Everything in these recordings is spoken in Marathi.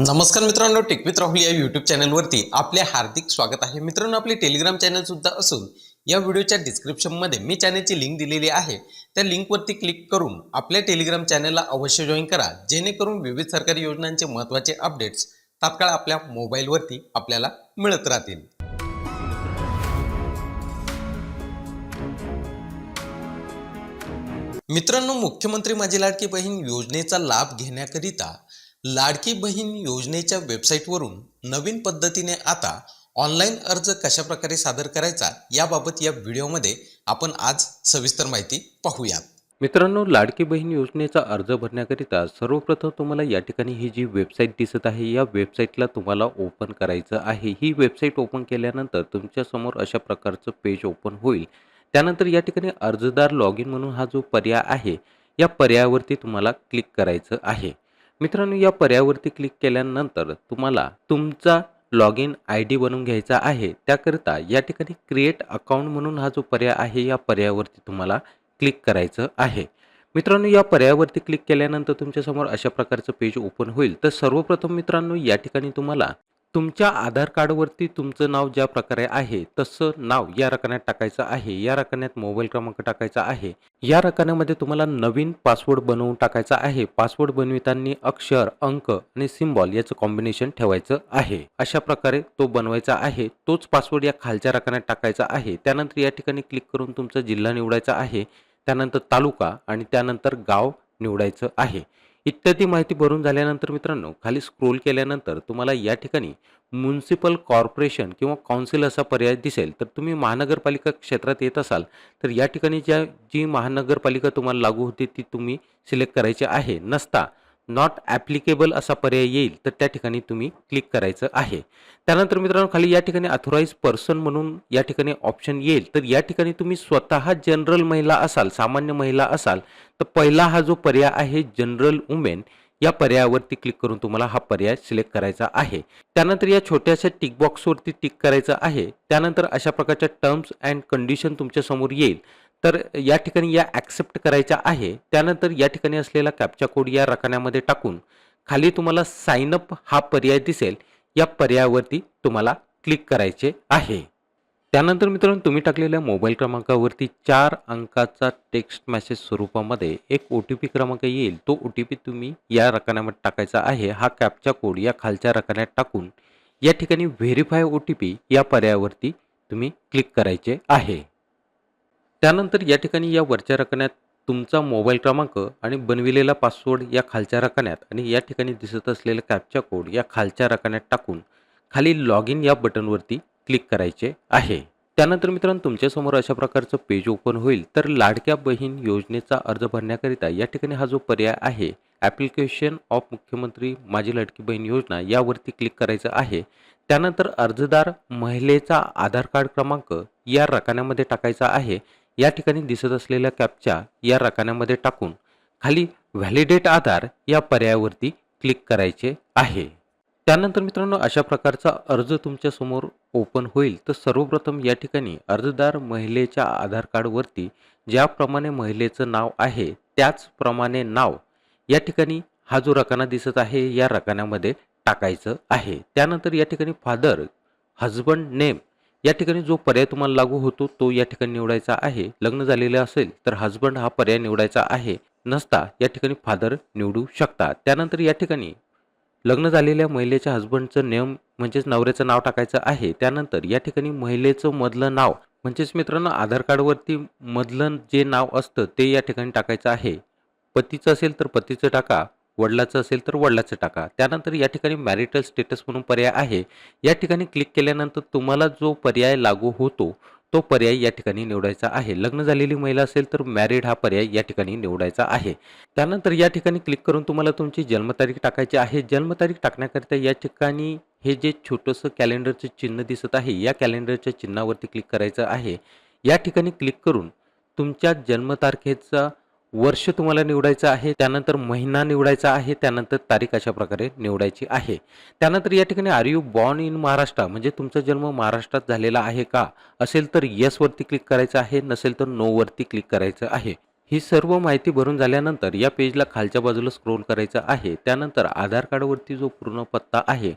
नमस्कार मित्रांनो टेकवित राहुल या यूट्यूब चॅनलवरती आपले हार्दिक स्वागत आहे. मित्रांनो आपले टेलिग्राम चॅनल सुद्धा असून या व्हिडिओच्या डिस्क्रिप्शनमध्ये मी चॅनलची लिंक दिलेली आहे. त्या लिंकवरती क्लिक करून आपल्या टेलिग्राम चॅनलला अवश्य जॉईन करा. जेणेकरून विविध सरकारी योजनांचे महत्त्वाचे अपडेट्स तात्काळ आपल्या मोबाईलवरती आपल्याला मिळत राहतील. मित्रांनो मुख्यमंत्री माझी लाडकी बहीण योजनेचा लाभ घेण्याकरिता लाडकी बहीण योजनेच्या वेबसाईटवरून नवीन पद्धतीने आता ऑनलाईन अर्ज कशा प्रकारे सादर करायचा याबाबत या व्हिडिओमध्ये आपण आज सविस्तर माहिती पाहूयात. मित्रांनो लाडकी बहीण योजनेचा अर्ज भरण्याकरिता सर्वप्रथम तुम्हाला या ठिकाणी ही जी वेबसाईट दिसत आहे या वेबसाईटला तुम्हाला ओपन करायचं आहे. ही वेबसाईट ओपन केल्यानंतर तुमच्यासमोर अशा प्रकारचं पेज ओपन होईल. त्यानंतर या ठिकाणी अर्जदार लॉग इन म्हणून हा जो पर्याय आहे या पर्यायावरती तुम्हाला क्लिक करायचं आहे. मित्रांनो या पर्यायावरती क्लिक केल्यानंतर तुम्हाला तुमचा लॉग इन आय डी बनवून घ्यायचा आहे. त्याकरिता या ठिकाणी क्रिएट अकाउंट म्हणून हा जो पर्याय आहे या पर्यायावरती तुम्हाला क्लिक करायचं आहे. मित्रांनो या पर्यायावरती क्लिक केल्यानंतर तुमच्यासमोर अशा प्रकारचं पेज ओपन होईल. तर सर्वप्रथम मित्रांनो या ठिकाणी तुम्हाला तुमच्या आधार कार्डवरती तुमचं नाव ज्या प्रकारे आहे तसं नाव या रकान्यात टाकायचं आहे या रकान्यात मोबाईल क्रमांक टाकायचा आहे या रकान्यामध्ये तुम्हाला नवीन पासवर्ड बनवून टाकायचा आहे. पासवर्ड बनविताना अक्षर अंक आणि सिम्बॉल याचं कॉम्बिनेशन ठेवायचं आहे. अशा प्रकारे तो बनवायचा आहे. तोच पासवर्ड या खालच्या रकान्यात टाकायचा आहे. त्यानंतर या ठिकाणी क्लिक करून तुमचा जिल्हा निवडायचा आहे. त्यानंतर तालुका आणि त्यानंतर गाव निवडायचं आहे. इत्यादी माहिती भरून झाल्यानंतर मित्रांनो खाली स्क्रोल केल्यानंतर तुम्हाला या ठिकाणी म्युन्सिपल कॉर्पोरेशन किंवा काउन्सिल असा पर्याय दिसेल. तर तुम्ही महानगरपालिका क्षेत्रात येत असाल तर या ठिकाणी ज्या जी महानगरपालिका तुम्हाला लागू होती ती तुम्ही सिलेक्ट करायची आहे. नसता. नॉट ॲप्लिकेबल असा पर्याय येईल तर त्या ठिकाणी तुम्ही क्लिक करायचं आहे. त्यानंतर मित्रांनो खाली या ठिकाणी अथोराईज पर्सन म्हणून या ठिकाणी ऑप्शन येईल. तर या ठिकाणी तुम्ही स्वतः जनरल महिला असाल सामान्य महिला असाल तर पहिला हा जो पर्याय आहे जनरल वुमेन या पर्यायावरती क्लिक करून तुम्हाला हा पर्याय सिलेक्ट करायचा आहे. त्यानंतर या छोट्याशा टिकबॉक्सवरती टिक करायचं आहे. त्यानंतर अशा प्रकारच्या टर्म्स अँड कंडिशन तुमच्यासमोर येईल. तर या ठिकाणी या ॲक्सेप्ट करायच्या आहे. त्यानंतर या ठिकाणी असलेला कॅप्चा कोड या रकान्यामध्ये टाकून खाली तुम्हाला साइन अप हा पर्याय दिसेल. या पर्यायावरती तुम्हाला क्लिक करायचे आहे. त्यानंतर मित्रांनो तुम्ही टाकलेल्या मोबाईल क्रमांकावरती चार अंकाचा टेक्स्ट मेसेज स्वरूपामध्ये एक ओ टी पी क्रमांक येईल. तो ओ टी पी तुम्ही या रकान्यामध्ये टाकायचा आहे. हा कॅपचा कोड या खालच्या रकान्यात टाकून या ठिकाणी व्हेरीफाय ओ टी पी या पर्यायावरती तुम्ही क्लिक करायचे आहे. त्यानंतर या ठिकाणी या वरच्या रकान्यात तुमचा मोबाईल क्रमांक आणि बनविलेला पासवर्ड या खालच्या रकान्यात आणि या ठिकाणी दिसत असलेला कॅपचा कोड या खालच्या रकान्यात टाकून खाली लॉग इन या बटनवरती क्लिक करायचे आहे. त्यानंतर मित्रांनो तुमच्यासमोर अशा प्रकारचं पेज ओपन होईल. तर लाडक्या बहीण योजनेचा अर्ज भरण्याकरिता या ठिकाणी हा जो पर्याय आहे ॲप्लिकेशन ऑफ मुख्यमंत्री माझी लाडकी बहीण योजना यावरती क्लिक करायचं आहे. त्यानंतर अर्जदार महिलेचा आधार कार्ड क्रमांक या रकान्यामध्ये टाकायचा आहे. या ठिकाणी दिसत असलेल्या कॅपच्या या रकान्यामध्ये टाकून खाली व्हॅलिडेट आधार या पर्यायावरती क्लिक करायचे आहे. त्यानंतर मित्रांनो अशा प्रकारचा अर्ज तुमच्यासमोर ओपन होईल. तर सर्वप्रथम या ठिकाणी अर्जदार महिलेच्या आधार कार्डवरती ज्याप्रमाणे महिलेचं नाव आहे त्याचप्रमाणे नाव या ठिकाणी हा जो रकाना दिसत आहे या रकान्यामध्ये टाकायचं आहे. त्यानंतर या ठिकाणी फादर हजबंड नेम या ठिकाणी जो पर्याय तुम्हाला लागू होतो तो या ठिकाणी निवडायचा आहे. लग्न झालेले असेल तर हजबंड हा पर्याय निवडायचा आहे. नसता या ठिकाणी फादर निवडू शकता त्यानंतर या ठिकाणी लग्न झालेल्या महिलेच्या हजबंडचं नेम म्हणजेच नवऱ्याचं नाव टाकायचं आहे. त्यानंतर या ठिकाणी महिलेचं मधलं नाव म्हणजेच मित्रांनो आधार कार्डवरती मधलं जे नाव असतं ते या ठिकाणी टाकायचं आहे. पतीचं असेल तर पतीचं टाका. वडिलाचं असेल तर वडिलाचं टाका. त्यानंतर या ठिकाणी मॅरिटल स्टेटस म्हणून पर्याय आहे. या ठिकाणी क्लिक केल्यानंतर तुम्हाला जो पर्याय लागू होतो तो पर्याय या ठिकाणी निवडायचा आहे. लग्न झालेली महिला असेल तर मॅरिड हा पर्याय या ठिकाणी निवडायचा आहे. त्यानंतर या ठिकाणी क्लिक करून तुम्हाला तुमची जन्मतारीख टाकायची आहे. जन्मतारीख टाकण्याकरिता या ठिकाणी हे जे छोटंसं कॅलेंडरचं चिन्ह दिसत आहे या कॅलेंडरच्या चिन्हावरती क्लिक करायचं आहे. या ठिकाणी क्लिक करून तुमच्या जन्मतारखेचा वर्ष तुम्हाला निवडायचं आहे त्यानंतर महिना निवडायचा आहे त्यानंतर तारीख अशा प्रकारे निवडायची आहे. त्यानंतर या ठिकाणी are you born in Maharashtra म्हणजे तुमचा जन्म महाराष्ट्रात झालेला आहे का? असेल तर यसवरती क्लिक करायचं आहे नसेल तर नोवरती क्लिक करायचं आहे. ही सर्व माहिती भरून झाल्यानंतर या पेजला खालच्या बाजूला स्क्रोल करायचं आहे. त्यानंतर आधार कार्डवरती जो पूर्ण पत्ता आहे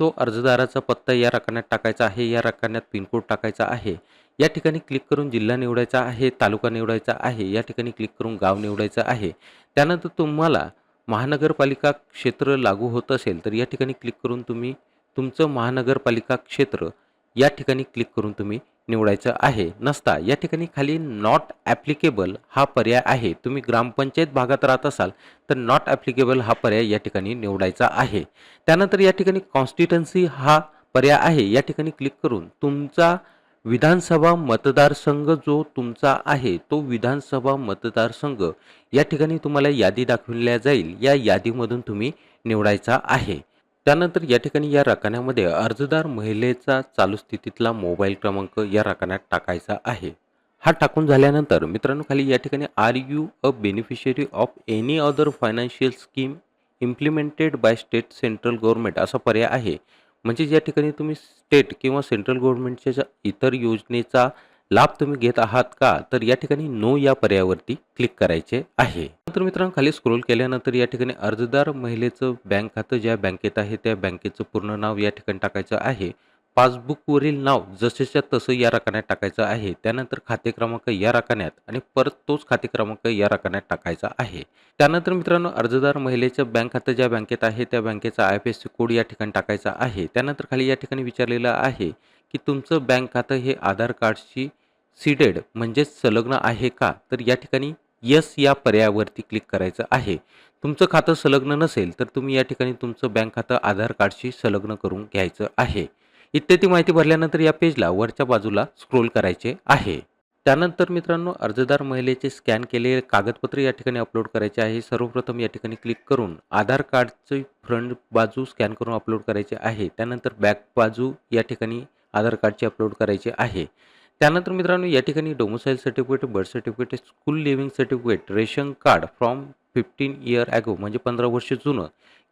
तो अर्जदाराचा पत्ता या रकान्यात टाकायचा आहे या रकान्यात पिनकोड टाकायचा आहे. या ठिकाणी क्लिक करून जिल्हा निवडायचा आहे तालुका निवडायचा आहे या ठिकाणी क्लिक करून गाव निवडायचं आहे. त्यानंतर तुम्हाला महानगरपालिका क्षेत्र लागू होत असेल तर या ठिकाणी क्लिक करून तुम्ही तुमचं महानगरपालिका क्षेत्र या ठिकाणी क्लिक करून तुम्ही निवडायचं आहे. नसता या ठिकाणी खाली नॉट ॲप्लिकेबल हा पर्याय आहे. तुम्ही ग्रामपंचायत भागात राहत असाल तर नॉट ॲप्लिकेबल हा पर्याय या ठिकाणी निवडायचा आहे. त्यानंतर या ठिकाणी कॉन्स्टिट्युन्सी हा पर्याय आहे. या ठिकाणी क्लिक करून तुमचा विधानसभा मतदारसंघ जो तुमचा आहे तो विधानसभा मतदारसंघ या ठिकाणी तुम्हाला यादी दाखविल्या जाईल. या यादीमधून तुम्ही निवडायचा आहे. त्यानंतर या ठिकाणी या रकान्यामध्ये अर्जदार महिलेचा चालू स्थितीतला मोबाईल क्रमांक या रकान्यात टाकायचा आहे. हा टाकून झाल्यानंतर मित्रांनो खाली या ठिकाणी are you a beneficiary of any other financial scheme implemented by state central government असा पर्याय आहे. म्हणजे या ठिकाणी तुम्ही स्टेट किंवा सेंट्रल गव्हर्नमेंटच्या ज्या इतर योजनेचा लाभ तुम्ही घेत आहात का तर या ठिकाणी नो या पर्यायावरती क्लिक करायचे आहे. तर मित्रांनो खाली स्क्रोल केल्यानंतर या ठिकाणी अर्जदार महिलेचं बँक खातं ज्या बँकेत आहे त्या बँकेचं पूर्ण नाव या ठिकाणी टाकायचं आहे. पासबुकवरील नाव जसेच्या तसं या रकान्यात टाकायचं आहे. त्यानंतर खाते क्रमांक या रकान्यात आणि परत तोच खाते क्रमांक या रकान्यात टाकायचा आहे. त्यानंतर मित्रांनो अर्जदार महिलेचं बँक खातं ज्या बँकेत आहे त्या बँकेचा I F S C code या ठिकाणी टाकायचा आहे. त्यानंतर खाली या ठिकाणी विचारलेलं आहे की तुमचं बँक खातं हे आधार कार्डशी सीडेड म्हणजेच संलग्न आहे का? तर या ठिकाणी यस या पर्यायावरती क्लिक करायचं आहे. तुमचं खातं संलग्न नसेल तर तुम्ही या ठिकाणी तुमचं बँक खातं आधार कार्डशी संलग्न करून घ्यायचं आहे. इत्यादी माहिती भरल्यानंतर या पेजला वरच्या बाजूला स्क्रोल करायचे आहे. त्यानंतर मित्रांनो अर्जदार महिलेचे स्कॅन केलेले कागदपत्र या ठिकाणी अपलोड करायचे आहे. सर्वप्रथम या ठिकाणी क्लिक करून आधार कार्डची फ्रंट बाजू स्कॅन करून अपलोड करायचे आहे. त्यानंतर बॅक बाजू या ठिकाणी आधार कार्डची अपलोड करायचे आहे. त्यानंतर मित्रांनो या ठिकाणी domicile certificate birth certificate school leaving certificate ration card from fifteen year ago म्हणजे पंधरा वर्ष जुनं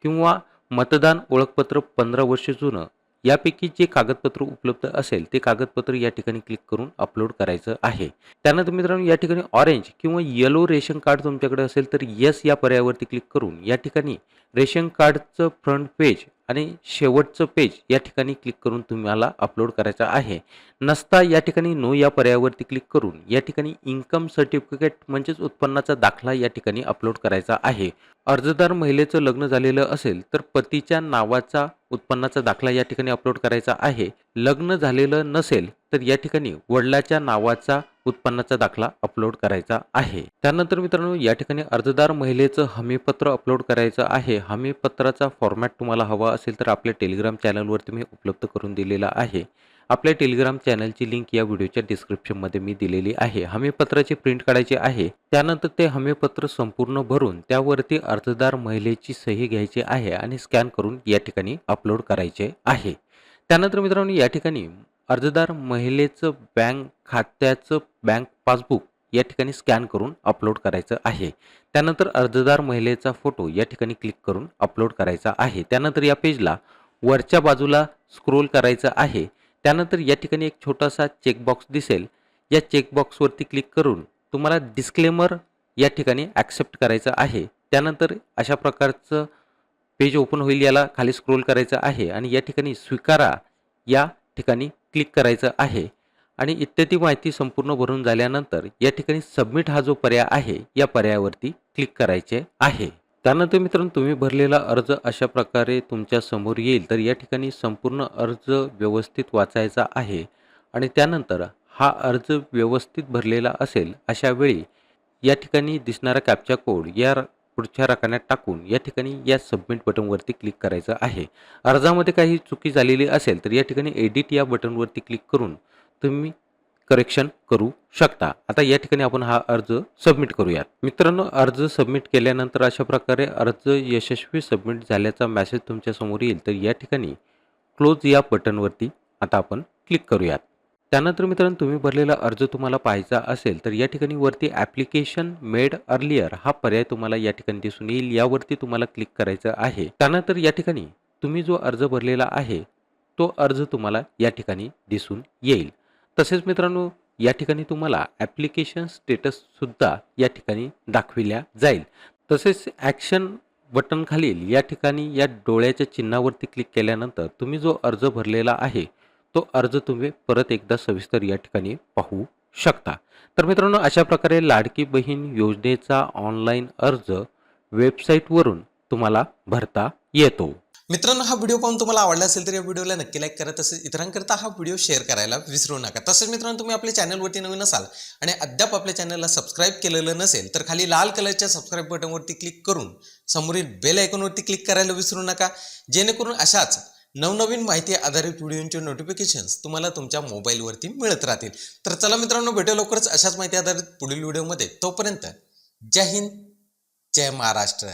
किंवा मतदान ओळखपत्र पंधरा वर्ष जुनं यापैकी जे कागदपत्र उपलब्ध असेल ते कागदपत्र या ठिकाणी क्लिक करून अपलोड करायचं आहे. त्यानंतर मित्रांनो या ठिकाणी ऑरेंज किंवा येलो रेशन कार्ड तुमच्याकडे असेल तर यस या पर्यायावरती क्लिक करून या ठिकाणी रेशन कार्डचं फ्रंट पेज आणि शेवटचं पेज या ठिकाणी क्लिक करून तुम्हाला अपलोड करायचं आहे. नसता या ठिकाणी नो या पर्यायावरती क्लिक करून या ठिकाणी इन्कम सर्टिफिकेट म्हणजेच उत्पन्नाचा दाखला या ठिकाणी अपलोड करायचा आहे. अर्जदार महिलेचं लग्न झालेलं असेल तर पतीच्या नावाचा उत्पन्नाचा दाखला या ठिकाणी अपलोड करायचा आहे. लग्न झालेलं नसेल तर या ठिकाणी वडिलाच्या नावाचा उत्पन्नाचा दाखला अपलोड करायचा आहे. त्यानंतर मित्रांनो या ठिकाणी अर्जदार महिलेचं हमीपत्र अपलोड करायचं आहे. हमीपत्राचा फॉर्मॅट तुम्हाला हवा असेल तर आपल्या टेलिग्राम चॅनलवरती मी उपलब्ध करून दिलेला आहे. आपल्या टेलिग्राम चॅनलची लिंक या व्हिडिओच्या डिस्क्रिप्शनमध्ये मी दिलेली आहे. हमीपत्राची प्रिंट काढायची आहे. त्यानंतर ते हमीपत्र संपूर्ण भरून त्यावरती अर्जदार महिलेची सही घ्यायची आहे आणि स्कॅन करून या ठिकाणी अपलोड करायचे आहे. त्यानंतर मित्रांनो या ठिकाणी अर्जदार महिलेचं बँक खात्याचं बँक पासबुक या ठिकाणी स्कॅन करून अपलोड करायचं आहे. त्यानंतर अर्जदार महिलेचा फोटो या ठिकाणी क्लिक करून अपलोड करायचा आहे. त्यानंतर या पेजला वरच्या बाजूला स्क्रोल करायचं आहे. त्यानंतर या ठिकाणी एक छोटासा चेकबॉक्स दिसेल. या चेकबॉक्सवरती क्लिक करून तुम्हाला डिस्क्लेमर या ठिकाणी ॲक्सेप्ट करायचं आहे. त्यानंतर अशा प्रकारचं पेज ओपन होईल याला खाली स्क्रोल करायचं आहे आणि या ठिकाणी स्वीकारा या ठिकाणी क्लिक करायचं आहे. आणि इत्यादी माहिती संपूर्ण भरून झाल्यानंतर या ठिकाणी सबमिट हा जो पर्याय आहे या पर्यायावरती क्लिक करायचे आहे. त्यानंतर मित्रांनो तुम्ही भरलेला अर्ज अशा प्रकारे तुमच्यासमोर येईल. तर या ठिकाणी संपूर्ण अर्ज व्यवस्थित वाचायचा आहे. आणि त्यानंतर हा अर्ज व्यवस्थित भरलेला असेल अशा वेळी या ठिकाणी दिसणारा कॅप्चा कोड या पुढच्या रकान्यात टाकून या ठिकाणी या सबमिट बटनवरती क्लिक करायचं आहे. अर्जामध्ये काही चुकी झालेली असेल तर या ठिकाणी एडिट या बटनवरती क्लिक करून तुम्ही करेक्शन करू शकता. आता या ठिकाणी आपण हा अर्ज सबमिट करूयात. मित्रांनो अर्ज सबमिट केल्यानंतर अशा प्रकारे अर्ज यशस्वी सबमिट झाल्याचा मेसेज तुमच्यासमोर येईल. तर या ठिकाणी क्लोज या बटनवरती आता आपण क्लिक करूयात. त्यानंतर मित्रांनो तुम्ही भरलेला अर्ज तुम्हाला पाहायचा असेल तर या ठिकाणी वरती ॲप्लिकेशन मेड अर्लियर हा पर्याय तुम्हाला या ठिकाणी दिसून येईल. यावरती तुम्हाला क्लिक करायचं आहे. त्यानंतर या ठिकाणी तुम्ही जो अर्ज भरलेला आहे तो अर्ज तुम्हाला या ठिकाणी दिसून येईल. तसेच मित्रांनो या ठिकाणी तुम्हाला ॲप्लिकेशन स्टेटससुद्धा या ठिकाणी दाखविल्या जाईल. तसेच ॲक्शन बटन खालील या ठिकाणी या डोळ्याच्या चिन्हावरती क्लिक केल्यानंतर तुम्ही जो अर्ज भरलेला आहे तो अर्ज तुम्ही परत एकदा सविस्तर या ठिकाणी पाहू शकता. तर मित्रांनो अशा प्रकारे लाडकी बहीण योजनेचा ऑनलाईन अर्ज वेबसाईटवरून तुम्हाला भरता येतो. मित्रांनो हा व्हिडिओ पाहून तुम्हाला आवडला असेल तर या व्हिडिओला नक्की लाईक करा. तसेच इतरांकरता हा व्हिडिओ शेअर करायला विसरू नका. तसेच मित्रांनो तुम्ही आपल्या चॅनलवरती नवीन असाल आणि अद्याप आपल्या चॅनलला सबस्क्राईब केलेलं नसेल तर खाली लाल कलरच्या सबस्क्राईब बटनवरती क्लिक करून समोरील बेल आयकॉनवरती क्लिक करायला विसरू नका. जेणेकरून अशाच नवनवीन माहिती आधारित व्हिडिओंचे नोटिफिकेशन्स तुम्हाला तुमच्या मोबाईलवरती मिळत राहतील. तर चला मित्रांनो भेटू लवकरच अशाच माहिती आधारित पुढील व्हिडिओमध्ये. तोपर्यंत जय हिंद जय महाराष्ट्र.